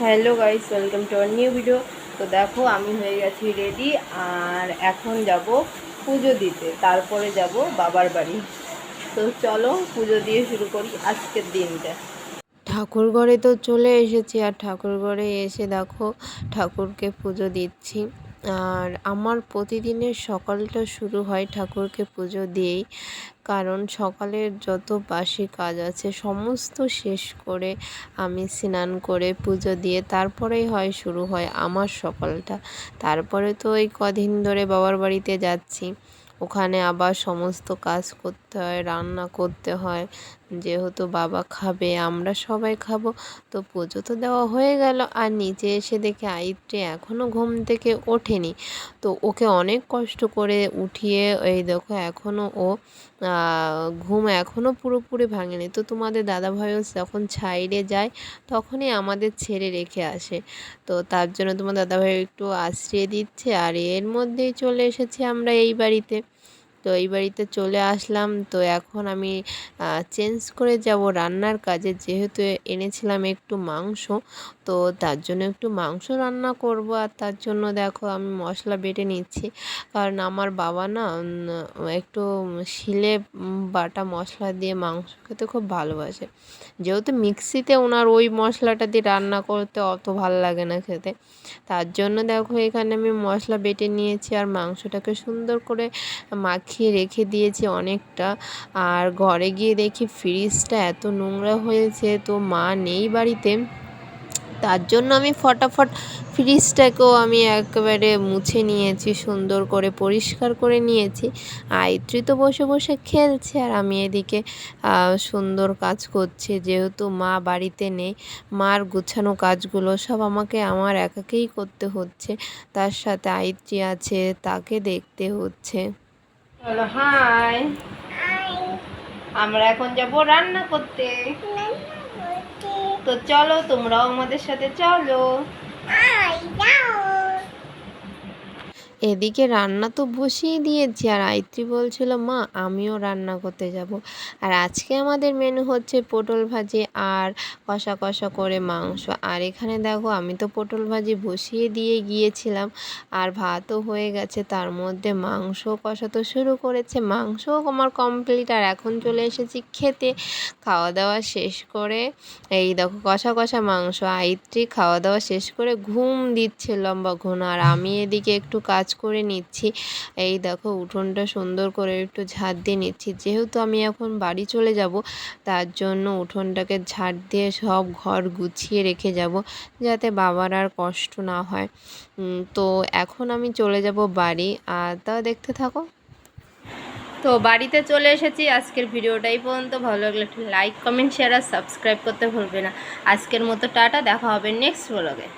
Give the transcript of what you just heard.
Hello guys, welcome to our new video. তো দেখো, আমি হয়ে গেছি রেডি আর এখন যাব পুজো দিতে। তারপরে যাব বাবার বাড়ি। তো চলো, পুজো দিয়ে শুরু করি আজকের দিনটা। ঠাকুর ঘরে তো চলে এসেছি আর ঠাকুর ঘরে এসে দেখো ঠাকুরকে পুজো দিচ্ছি। আর আমার প্রতিদিনের সকালটা শুরু হয় ঠাকুরকে পুজো দিয়েই। কারণ সকালের যত বাসি কাজ আছে, সমস্ত শেষ করে আমি স্নান করে পুজো দিয়ে তারপরেই হয় শুরু হয় আমার সকালটা। তারপরে তো ওই কদিন ধরে বাবার বাড়িতে যাচ্ছি। ওখানে আবার সমস্ত কাজ করতে হয় রান্না করতে হয়। যেহেতু বাবা খাবে, আমরা সবাই খাব। তো পুজো তো দেওয়া হয়ে গেল। আর নিচে এসে দেখে আইত্রে এখনও ঘুম থেকে ওঠেনি। তো ওকে অনেক কষ্ট করে উঠিয়ে, এই দেখো এখনও ও ঘুম এখনও পুরোপুরি ভাঙেনি। তো তোমাদের দাদাভাইও যখন ছাইড়ে যায়, তখনই আমাদের ছেড়ে রেখে আসে। তো তার জন্য তোমার দাদাভাই একটু আশ্রিয়ে দিচ্ছে। আর এর মধ্যেই চলে এসেছি আমরা এই বাড়িতে। তো এই বাড়িতে চলে আসলাম। তো এখন আমি চেঞ্জ করে যাব রান্নার কাজে। যেহেতু এনেছিলাম একটু মাংস, তো তার জন্য একটু মাংস রান্না করব। আর তার জন্য দেখো আমি মশলা বেটে নিচ্ছি। কারণ আমার বাবা না একটু শিলে বাটা মশলা দিয়ে মাংস খেতে খুব ভালোবাসে। যেহেতু মিক্সিতে ওনার ওই মশলাটা দিয়ে রান্না করতে অত ভালো লাগে না খেতে। তার জন্য দেখো এখানে আমি মশলা বেটে নিয়েছি। আর মাংসটাকে সুন্দর করে মাখিয়ে রেখে দিয়েছি অনেকটা। আর ঘরে গিয়ে দেখি ফ্রিজটা এত নোংরা হয়েছে, তো মা নেই বাড়িতে। তার জন্য আমি ফটাফট ফ্রিজটাকেও আমি একেবারে মুছে নিয়েছি, সুন্দর করে পরিষ্কার করে নিয়েছি। আয়ত্রী তো বসে বসে খেলছে আর আমি এদিকে সুন্দর কাজ করছি। যেহেতু মা বাড়িতে নেই, মার গুছানো কাজগুলো সব আমাকে আমার একাকেই করতে হচ্ছে। তার সাথে আয়ত্রী আছে, তাকে দেখতে হচ্ছে। হাই। আমরা এখন যাব রান্না করতে। তো চলো তোমরাও আমাদের সাথে চলো। এদিকে রান্না তো বসিয়ে দিয়েছি। আর আয়ত্রী বলছিল, মা, আমিও রান্না করতে যাব। আর আজকে আমাদের মেনু হচ্ছে পটল ভাজি আর কষা কষা করে মাংস। আর এখানে দেখো, আমি তো পটল ভাজি বসিয়ে দিয়ে গিয়েছিলাম আর ভাতও হয়ে গেছে। তার মধ্যে মাংস কষা তো শুরু করেছে। মাংসও আমার কমপ্লিট আর এখন চলে এসেছি খেতে। খাওয়া দাওয়া শেষ করে এই দেখো, কষা কষা মাংস। আয়ত্রী খাওয়া দাওয়া শেষ করে ঘুম দিচ্ছে লম্বা ঘুম। আর আমি এদিকে একটু কাজ কাজ করে নিচ্ছি। এই দেখো, উঠোনটা সুন্দর করে একটু ঝাড় দিয়ে নিচ্ছি। যেহেতু আমি এখন বাড়ি চলে যাব, তার জন্য উঠোনটাকে ঝাড় দিয়ে সব ঘর গুছিয়ে রেখে যাব, যাতে বাবার আর কষ্ট না হয়। তো এখন আমি চলে যাব বাড়ি। আর তাও দেখতে থাকো। তো বাড়িতে চলে এসেছি। আজকের ভিডিওটাই পর্যন্ত। ভালো লাগলে লাইক কমেন্ট শেয়ার আর সাবস্ক্রাইব করতে ভুলবে না। আজকের মতো টাটা। দেখা হবে নেক্সট ব্লগে